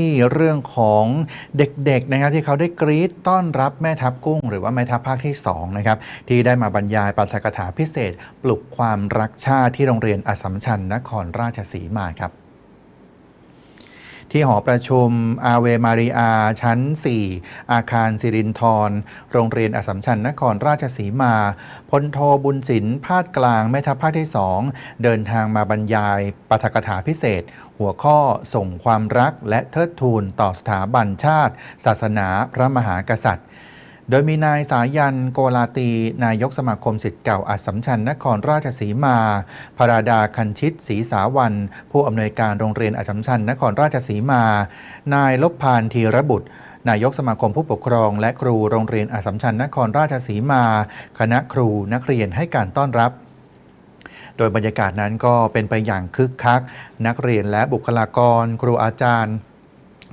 ที่เรื่องของเด็กๆนะครับที่เขาได้กรี๊ดต้อนรับแม่ทัพกุ้ง หรือว่าแม่ทัพภาคที่2นะครับที่ได้มาบรรยายปาฐกถาพิเศษ ปลุกความรักชาติที่โรงเรียนอสสัมชัญนครราชสีมาครับ ที่หอประชุมอาเวมาริอาชั้น 4 อาคารสิรินทรโรงเรียนอสัมชัญนครราชสีมาพลโทบุญศิลป์พาดกลางแม่ทัพภาคที่ 2 เดินทางมาบรรยายปาฐกถาพิเศษ หัวข้อส่งความรักและเทิดทูนต่อสถาบันชาติ ศาสนาพระมหากษัตริย์ โดยมีนายสายันโกลาตี นายกสมาคมสิทธิ์เก่าอัสสัมชัญนครราชสีมาพราดาคันชิตศรีสาวัน ผู้อำนวยการโรงเรียนอัสสัมชัญนครราชสีมา นายลบพานธีรบุตรนายกสมาคมผู้ปกครองและครูโรงเรียนอัสสัมชัญนครราชสีมา คณะครูนักเรียนให้การต้อนรับ โดยบรรยากาศนั้นก็เป็นไปอย่างคึกคัก นักเรียนและบุคลากร ครูอาจารย์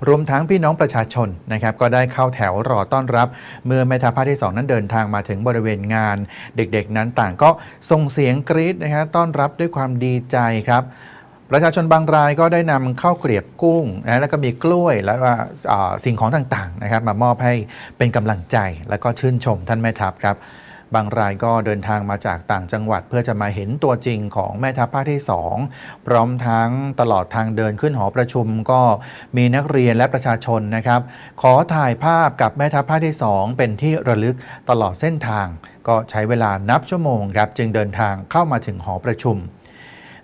รวมทั้งพี่น้องประชาชนนะครับก็ได้เข้าแถวรอต้อนรับ เมื่อแม่ทัพภาคที่ 2 นั้นเดินทางมาถึงบริเวณงาน เด็กๆ นั้นต่างก็ส่งเสียงกรี๊ดนะครับต้อนรับด้วยความดีใจครับประชาชนบางรายก็ได้นำข้าวเกลียบกุ้งนะแล้วก็มีกล้วยแล้วก็อ่าสิ่งของต่างๆนะครับ มามอบให้เป็นกำลังใจ แล้วก็ชื่นชมท่านแม่ทัพครับ บางรายก็เดินทางมาจากต่างจังหวัด เพื่อจะมาเห็นตัวจริงของแม่ทัพภาคที่ 2 พร้อมทั้งตลอดทางเดินขึ้นหอประชุมก็มีนักเรียนและประชาชนนะครับ ขอถ่ายภาพกับแม่ทัพภาคที่ 2 เป็นที่ระลึกตลอดเส้นทาง ก็ใช้เวลานับชั่วโมงครับจึงเดินทางเข้ามาถึงหอประชุม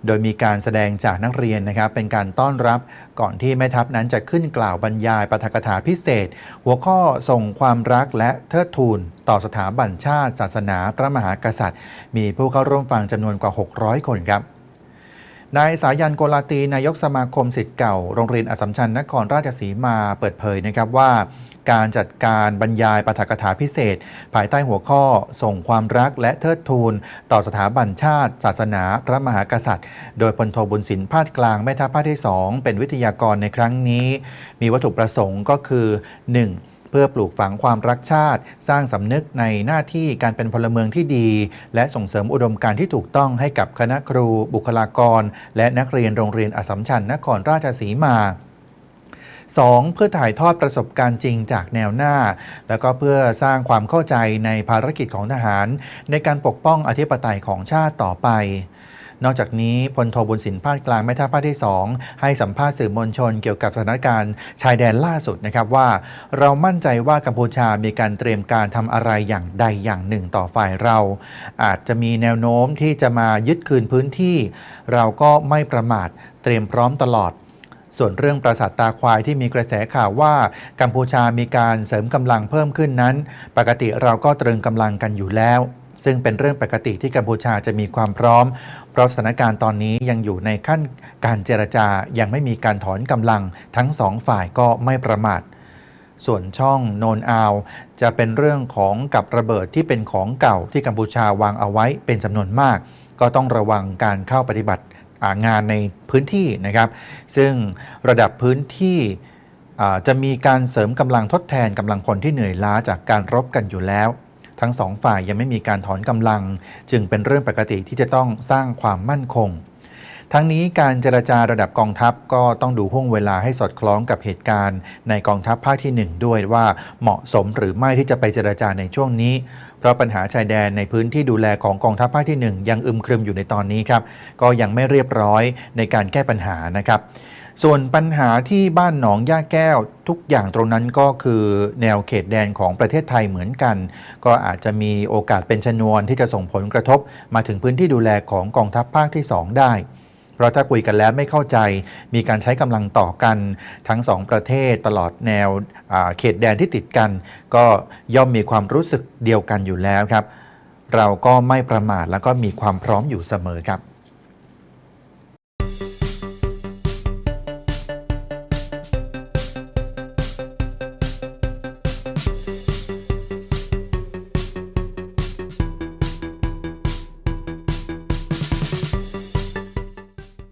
โดยมีการแสดงจากนักเรียนนะครับเป็นการต้อนรับก่อนที่แม่ทัพนั้นจะขึ้นกล่าวบรรยายปาฐกถาพิเศษ หัวข้อส่งความรักและเทิดทูนต่อสถาบันชาติ ศาสนาพระมหากษัตริย์ มีผู้เข้าร่วมฟังจำนวนกว่า 600 คนครับ นายสายันโกลาตีนายกสมาคมสิทธิ์เก่าโรงเรียนอสัมชัญนครราชสีมาเปิดเผยนะครับว่า การจัดการบรรยายปาฐกถาพิเศษ ภายใต้หัวข้อ ส่งความรักและเทิดทูน ต่อสถาบันชาติ ศาสนา พระมหากษัตริย์ โดยพลโทบุญสินพาดกลางแม่ทัพภาคที่ 2 เป็นวิทยากรในครั้งนี้ มีวัตถุประสงค์ก็คือ 1. เพื่อปลูกฝังความรักชาติ สร้างสำนึกในหน้าที่การเป็นพลเมืองที่ดี และส่งเสริมอุดมการณ์ที่ถูกต้องให้กับคณะครู บุคลากร และนักเรียนโรงเรียนอสัมชัญนครราชสีมา 2. เพื่อถ่ายทอดประสบการณ์จริงจากแนวหน้า แล้วก็เพื่อสร้างความเข้าใจในภารกิจของทหาร ในการปกป้องอธิปไตยของชาติต่อไป นอกจากนี้พลโทบุญสินภาคกลางแม่ทัพภาคที่ 2 ให้สัมภาษณ์สื่อมวลชนเกี่ยวกับสถานการณ์ชายแดนล่าสุดนะครับว่า เรามั่นใจว่ากัมพูชามีการเตรียมการทำอะไรอย่างใดอย่างหนึ่งต่อฝ่ายเรา อาจจะมีแนวโน้มที่จะมายึดคืนพื้นที่ เราก็ไม่ประมาทเตรียมพร้อมตลอดส่วนเรื่องปราสาทตาควายที่มีกระแสข่าวว่ากัมพูชามีการเสริมกำลังเพิ่มขึ้นนั้น ปกติเราก็ตรึงกำลังกันอยู่แล้ว ซึ่งเป็นเรื่องปกติที่กัมพูชาจะมีความพร้อม เพราะสถานการณ์ตอนนี้ยังอยู่ในขั้นการเจรจายังไม่มีการถอนกำลังทั้งสองฝ่ายก็ไม่ประมาทส่วนช่องโนนอาว จะเป็นเรื่องของกับระเบิดที่เป็นของเก่าที่กัมพูชาวางเอาไว้เป็นจำนวนมาก ก็ต้องระวังการเข้าปฏิบัติางานในพื้นที่นะครับ ซึ่งระดับพื้นที่จะมีการเสริมกำลังทดแทนกำลังพลที่เหนื่อยล้าจากการรบกันอยู่แล้ว ทั้งสองฝ่ายยังไม่มีการถอนกำลัง จึงเป็นเรื่องปกติที่จะต้องสร้างความมั่นคง ทั้งนี้การเจรจาระดับกองทัพก็ต้องดูห่วงเวลาให้สอดคล้องกับเหตุการณ์ในกองทัพภาคที่ 1 ด้วยว่าเหมาะสมหรือไม่ที่จะไปเจรจาในช่วงนี้ เพราะปัญหาชายแดนในพื้นที่ดูแลของกองทัพภาคที่ 1 ยังอึมครึมอยู่ในตอนนี้ครับ ก็ยังไม่เรียบร้อยในการแก้ปัญหานะครับส่วนปัญหาที่บ้านหนองย่าแก้วทุกอย่างตรงนั้นก็คือแนวเขตแดนของประเทศไทยเหมือนกัน ก็อาจจะมีโอกาสเป็นชนวนที่จะส่งผลกระทบมาถึงพื้นที่ดูแลของกองทัพภาคที่ 2 ได้ เพราะถ้าคุยกันแล้วไม่เข้าใจ มีการใช้กำลังต่อกันทั้งสองประเทศตลอดแนวเขตแดนที่ติดกัน ก็ย่อมมีความรู้สึกเดียวกันอยู่แล้วครับ เราก็ไม่ประมาทแล้วก็มีความพร้อมอยู่เสมอครับ